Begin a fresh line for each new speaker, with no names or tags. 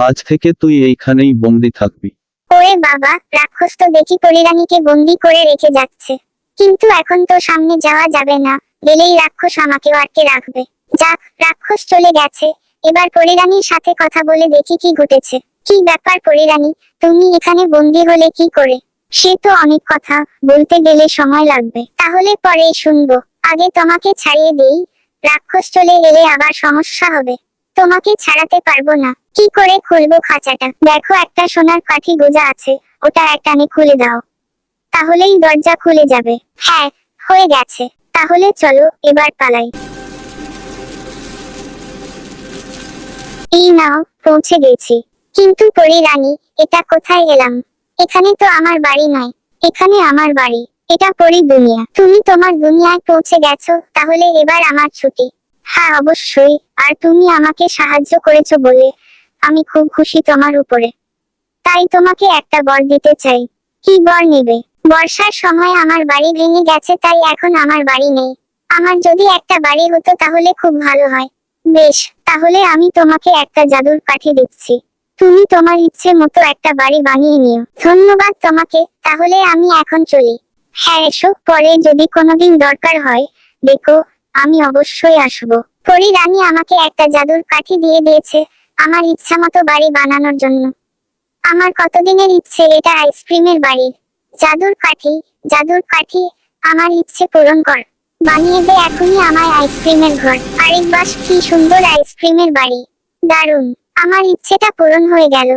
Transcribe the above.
আজ থেকে তুই এইখানেই বন্দি থাকবি।
ওরে বাবা, রাক্ষস তো দেখি পরিরানীকে বন্দি করে রেখে যাচ্ছে। কিন্তু এখন তো সামনে যাওয়া যাবে না। গেলেই রাক্ষস আমাকেও আটকে রাখবে। যাক, রাক্ষস চলে গেছে। এবার পরিরানীর সাথে কথা বলে দেখি কি ঘটেছে। কি ব্যাপার পরিরানী, তুমি এখানে বন্দি হলে কি করে? সে তো অনেক কথা, বলতে গেলে সময় লাগবে। তাহলে পরে শুনব। আগে তোমাকে ছাড়িয়ে দেই। রাক্ষস চলে এলে আবার সমস্যা হবে। তোমাকে ছাড়াতে পারব না। কি করে খুলবো খাঁচাটা? দেখো একটা সোনার কাঠি গোজা আছে, ওটা একটানে খুলে দাও। তাহলেই দরজা খুলে যাবে। হ্যাঁ হয়ে গেছে। তাহলে চলো, এবার পালাই। এই নাও, পৌঁছে গেছি। কিন্তু পরি রানী, এটা কোথায় এলাম? এখানে তো আমার বাড়ি নয় এখানে আমার বাড়ি। এটা পরি দুনিয়া। তুমি তোমার দুনিয়ায় পৌঁছে গেছো, তাহলে এবার আমার ছুটি। হ্যাঁ অবশ্যই। আর তুমি আমাকে সাহায্য করেছ বলে আমি খুব খুশি তোমার উপরে। তাই তোমাকে একটা বর দিতে চাই। কি বর নেবে? বর্ষার সময় আমার বাড়ি ভেঙে গেছে, তাই এখন আমার বাড়ি নেই। আমার যদি একটা বাড়ি হতো তাহলে খুব ভালো হয়। বেশ, তাহলে আমি তোমাকে একটা জাদুর কাঠি দিচ্ছি। তুমি তোমার ইচ্ছে মতো একটা বাড়ি বানিয়ে নিও। ধন্যবাদ তোমাকে, তাহলে আমি এখন চলি। হ্যাঁ এসো, পরে যদি কোনোদিন দরকার হয়, দেখো, আমি অবশ্যই আসব। পরি রানী আমাকে একটা জাদুর কাঠি দিয়ে দিয়েছে। আমার ইচ্ছা মতো বাড়ি বানানোর জন্য। আমার কতদিনের ইচ্ছে এটা আইসক্রিমের বাড়ি। জাদুর কাঠি জাদুর কাঠি আমার ইচ্ছে পূরণ কর। বানিয়ে দে এখনই আমার আইসক্রিমের ঘর। আরেক বাস কি সুন্দর আইসক্রিমের বাড়ি। দারুণ, আমার ইচ্ছেটা পূরণ হয়ে গেল।